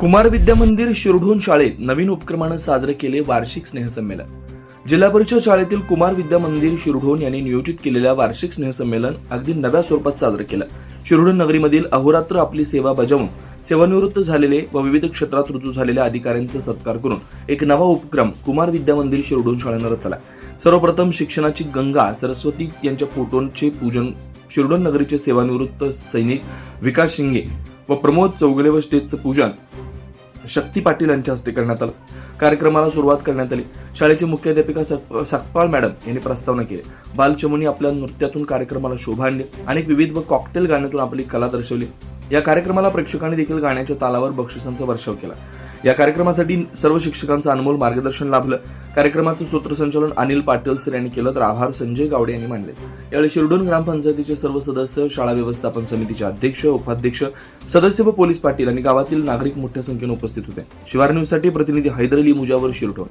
कुमार विद्या मंदिर शिरढोण शाळेत नवीन उपक्रमानं साजरे केले वार्षिक स्नेहसंमेलन. जिल्हा परिषद शाळेतील कुमार विद्या मंदिर शिरढोण यांनी नियोजित केलेल्या वार्षिक स्नेहसंमेलन अगदी नव्या स्वरूपात साजरं केलं. शिरढोण नगरीमधील अहोरात्र आपली सेवा बजावून सेवानिवृत्त झालेले व विविध क्षेत्रात रुजू झालेल्या अधिकाऱ्यांचा सत्कार करून एक नवा उपक्रम कुमार विद्या मंदिर शिरढोण शाळेनं रचला. सर्वप्रथम शिक्षणाची गंगा सरस्वती यांच्या फोटोंचे पूजन शिरडोन नगरीचे सेवानिवृत्त सैनिक विकास शिंगे व प्रमोद चौगले व स्टेजचं पूजन शक्ती पाटील यांच्या हस्ते करण्यात आलं. कार्यक्रमाला सुरुवात करण्यात आली. शाळेची मुख्याध्यापिका सकपाळ मॅडम यांनी प्रस्तावना केली. बालचमुनी आपल्या नृत्यातून कार्यक्रमाला शोभा आणली अनेक विविध व कॉकटेल गाण्यातून आपली कला दर्शवली. या कार्यक्रमाला प्रेक्षकांनी देखील गाण्याच्या तालावर बक्षिसांचा वर्षाव केला. या कार्यक्रमासाठी सर्व शिक्षकांचं अनमोल मार्गदर्शन लाभलं. कार्यक्रमाचं सूत्रसंचालन अनिल पाटील सर यांनी केलं तर आभार संजय गावडे यांनी मानले. यावेळी शिरडून ग्रामपंचायतीचे सर्व सदस्य शाळा व्यवस्थापन समितीचे अध्यक्ष उपाध्यक्ष सदस्य व पोलीस पाटील आणि गावातील नागरिक मोठ्या संख्येने उपस्थित होते. शिवार न्यूजसाठी प्रतिनिधी हैदर अली मुजावर शिरडून.